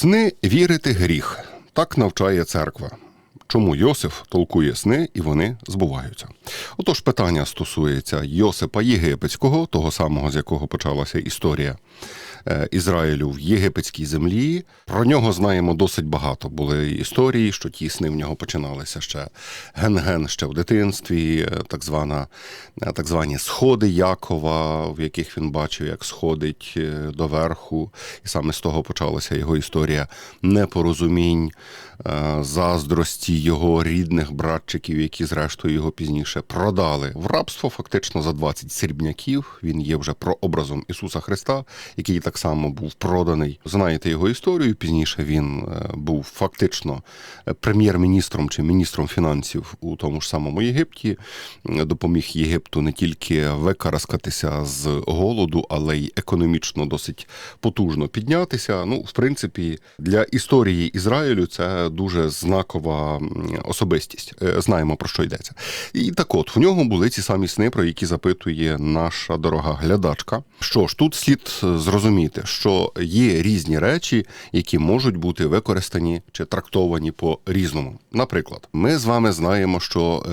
Сни вірити гріх. Так навчає церква. Чому Йосиф толкує сни і вони збуваються? Отож, питання стосується Йосипа Єгипетського, того самого, з якого почалася історія Ізраїлю в єгипетській землі. Про нього знаємо досить багато. Були історії, що ті сни в нього починалися ще ген-ген ще в дитинстві, е, так звана, е, так звані сходи Якова, в яких він бачив, як сходить е, до верху. І саме з того почалася його історія непорозумінь, е, заздрості його рідних братчиків, які, зрештою, його пізніше продали в рабство, фактично за 20 срібняків. Він є вже прообразом Ісуса Христа, який так само був проданий. Знаєте його історію. Пізніше він е, був фактично е, прем'єр-міністром чи міністром фінансів у тому ж самому Єгипті. Е, Допоміг Єгипту не тільки викараскатися з голоду, але й економічно досить потужно піднятися. Ну, в принципі, для історії Ізраїлю це дуже знакова особистість. Знаємо про що йдеться. І так от в нього були ці самі сни, про які запитує наша дорога глядачка. Що ж, тут слід е, зрозуміти, що є різні речі, які можуть бути використані чи трактовані по різному. Наприклад, ми з вами знаємо, що е,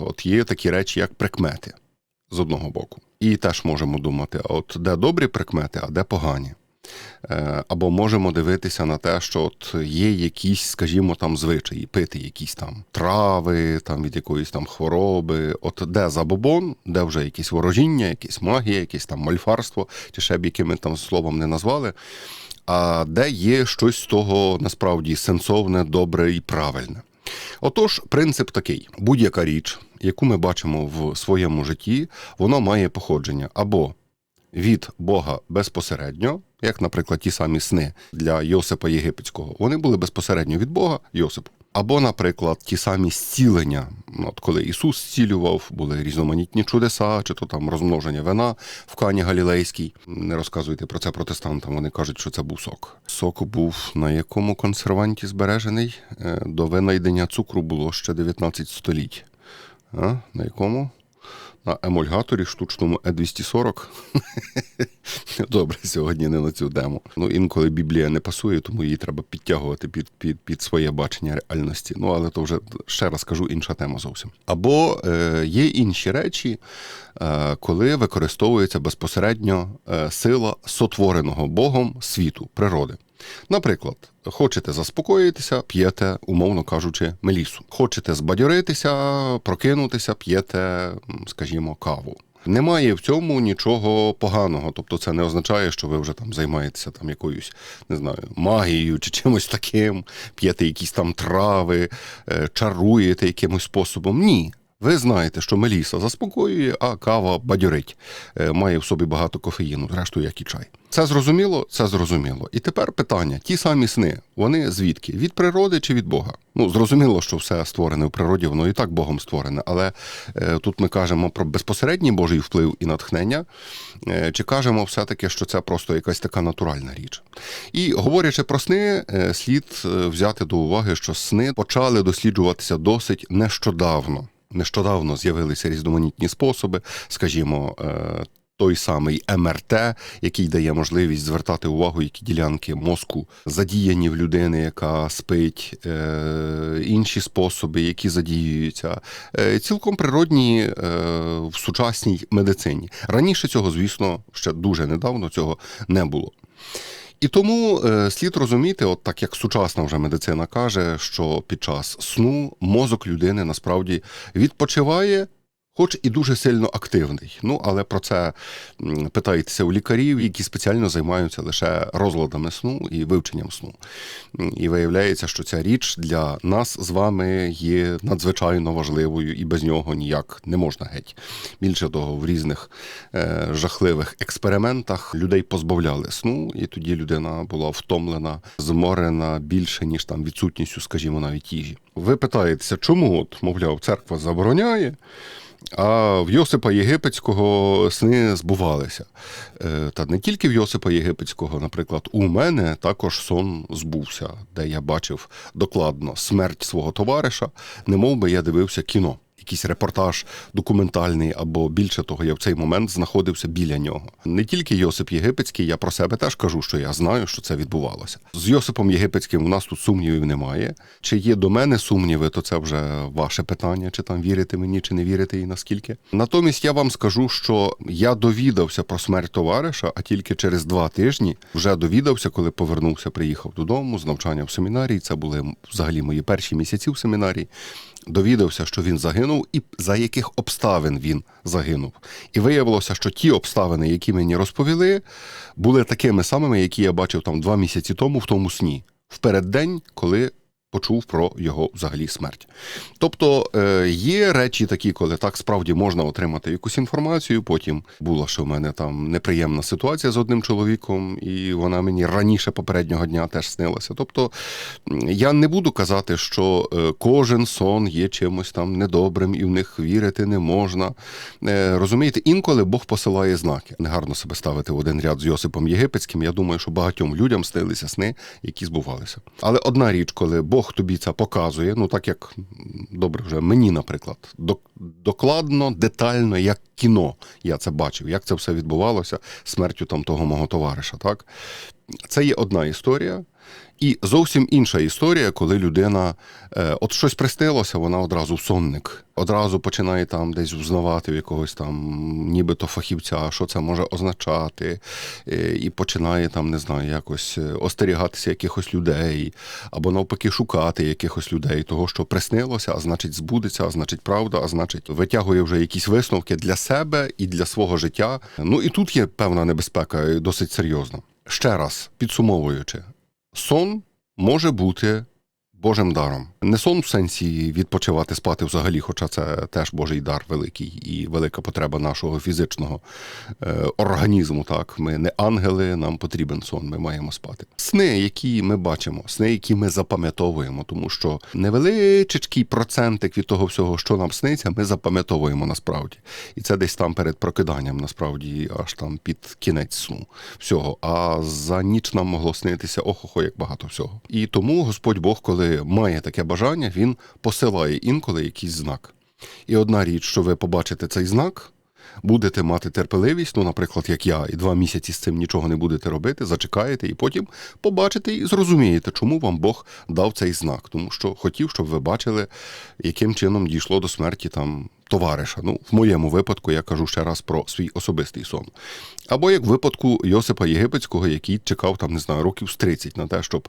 от є такі речі, як прикмети з одного боку. І теж можемо думати, от де добрі прикмети, а де погані. Е, Або можемо дивитися на те, що от є якісь, скажімо, там звичаї, пити якісь там трави, там від якоїсь там хвороби. От де забобон, де вже якісь ворожіння, якісь магія, якесь там мальфарство, чи ще б якими там словом не назвали. А де є щось з того насправді сенсовне, добре і правильне. Отож, принцип такий: будь-яка річ, яку ми бачимо в своєму житті, вона має походження або від Бога безпосередньо, як, наприклад, ті самі сни для Йосипа Єгипетського, вони були безпосередньо від Бога Йосипу. Або, наприклад, ті самі зцілення, Ну, от коли Ісус зцілював, були різноманітні чудеса, чи то там розмноження вина в Кані Галілейській. Не розказуйте про це протестантам. Вони кажуть, що це був сок. Сок був на якому консерванті збережений? Е, До винайдення цукру було ще 19 століть. А? На якому? На емульгаторі штучному Е240. Добре, сьогодні не на цю тему. Ну, інколи Біблія не пасує, тому її треба підтягувати під, під, під своє бачення реальності. Ну, але то вже ще раз кажу, інша тема зовсім. Або е, є інші речі, е, коли використовується безпосередньо е, сила сотвореного Богом світу, природи. Наприклад, хочете заспокоїтися, п'єте, умовно кажучи, мелісу. Хочете збадьоритися, прокинутися, п'єте, скажімо, каву. Немає в цьому нічого поганого, тобто це не означає, що ви вже там займаєтеся там якоюсь, не знаю, магією чи чимось таким, п'єте якісь там трави, е, чаруєте якимось способом. Ні. Ви знаєте, що меліса заспокоює, а кава бадьорить, Е, має в собі багато кофеїну, зрештою, як і чай. Це зрозуміло? Це зрозуміло. І тепер питання: ті самі сни, вони звідки? Від природи чи від Бога? Ну, зрозуміло, що все створене в природі, воно і так Богом створене, але е, тут ми кажемо про безпосередній Божий вплив і натхнення, е, чи кажемо все-таки, що це просто якась така натуральна річ. І говорячи про сни, е, слід е, взяти до уваги, що сни почали досліджуватися досить нещодавно. Нещодавно з'явилися різноманітні способи, скажімо, е, той самий МРТ, який дає можливість звертати увагу, які ділянки мозку задіяні в людини, яка спить, е, інші способи, які задіюються, е, цілком природні в сучасній медицині. Раніше цього, звісно, ще дуже недавно цього не було. І тому е, слід розуміти, от так як сучасна вже медицина каже, що під час сну мозок людини насправді відпочиває. Хоч і дуже сильно активний. Ну, але про це м, питаєтеся у лікарів, які спеціально займаються лише розладами сну і вивченням сну. І виявляється, що ця річ для нас з вами є надзвичайно важливою, і без нього ніяк не можна геть. Більше того, в різних е, жахливих експериментах людей позбавляли сну, і тоді людина була втомлена, зморена більше, ніж там відсутністю, скажімо, навіть їжі. Ви питаєтеся, чому от, мовляв, церква забороняє? А в Йосипа Єгипетського сни збувалися. Е, Та не тільки в Йосипа Єгипетського, наприклад, у мене також сон збувся, де я бачив докладно смерть свого товариша, немов би я дивився кіно. Якийсь репортаж документальний, або більше того, я в цей момент знаходився біля нього. Не тільки Йосип Єгипетський, я про себе теж кажу, що я знаю, що це відбувалося. З Йосипом Єгипетським у нас тут сумнівів немає. Чи є до мене сумніви, то це вже ваше питання, чи там вірите мені, чи не вірите і наскільки. Натомість я вам скажу, що я довідався про смерть товариша, а тільки через два тижні вже довідався, коли повернувся, приїхав додому з навчання в семінарії. Це були взагалі мої перші місяці в семінарії. Довідався, що він загинув, і за яких обставин він загинув. І виявилося, що ті обставини, які мені розповіли, були такими самими, які я бачив там два місяці тому в тому сні, в переддень, коли почув про його взагалі смерть. Тобто е, є речі такі, коли так справді можна отримати якусь інформацію. Потім була ще в мене там неприємна ситуація з одним чоловіком, і вона мені раніше попереднього дня теж снилася. Тобто я не буду казати, що е, кожен сон є чимось там недобрим, і в них вірити не можна. Е, Розумієте, інколи Бог посилає знаки. Негарно себе ставити в один ряд з Йосипом Єгипетським. Я думаю, що багатьом людям снилися сни, які збувалися. Але одна річ, коли Бог тобі це показує, ну так як добре, вже мені, наприклад, докладно, детально, як кіно, я це бачив, як це все відбувалося смертю там того мого товариша. Так це є одна історія. І зовсім інша історія, коли людина е, от щось приснилося, вона одразу в сонник, одразу починає там десь взнавати в якогось там нібито фахівця, що це може означати, е, і починає там, не знаю, якось е, остерігатися якихось людей, або навпаки шукати якихось людей, того, що приснилося, а значить збудеться, а значить правда, а значить витягує вже якісь висновки для себе і для свого життя. Ну і тут є певна небезпека, досить серйозна. Ще раз підсумовуючи, сон може бути Божим даром. Не сон в сенсі відпочивати, спати взагалі, хоча це теж Божий дар великий і велика потреба нашого фізичного е, організму. Так, ми не ангели, нам потрібен сон, ми маємо спати. Сни, які ми бачимо, сни, які ми запам'ятовуємо, тому що невеличкий процентик від того всього, що нам сниться, ми запам'ятовуємо насправді. І це десь там перед прокиданням, насправді, аж там під кінець сну всього. А за ніч нам могло снитися охохо, як багато всього. І тому Господь Бог, коли має таке бажання, він посилає інколи якийсь знак. І одна річ, що ви побачите цей знак, будете мати терпеливість, ну, наприклад, як я, і два місяці з цим нічого не будете робити, зачекаєте, і потім побачите і зрозумієте, чому вам Бог дав цей знак. Тому що хотів, щоб ви бачили, яким чином дійшло до смерті там товариша. Ну, в моєму випадку я кажу ще раз про свій особистий сон. Або як в випадку Йосипа Єгипетського, який чекав там, не знаю, років з 30 на те, щоб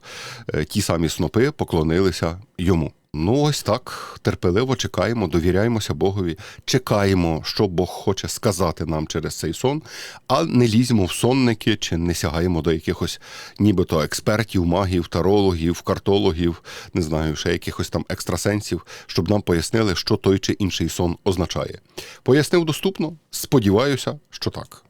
е, ті самі снопи поклонилися йому. Ну, ось так терпеливо чекаємо, довіряємося Богові, чекаємо, що Бог хоче сказати нам через цей сон, а не лізьмо в сонники чи не сягаємо до якихось нібито експертів, магів, тарологів, картологів, не знаю, ще якихось там екстрасенсів, щоб нам пояснили, що той чи інший сон означає. Пояснив доступно? Сподіваюся, що так.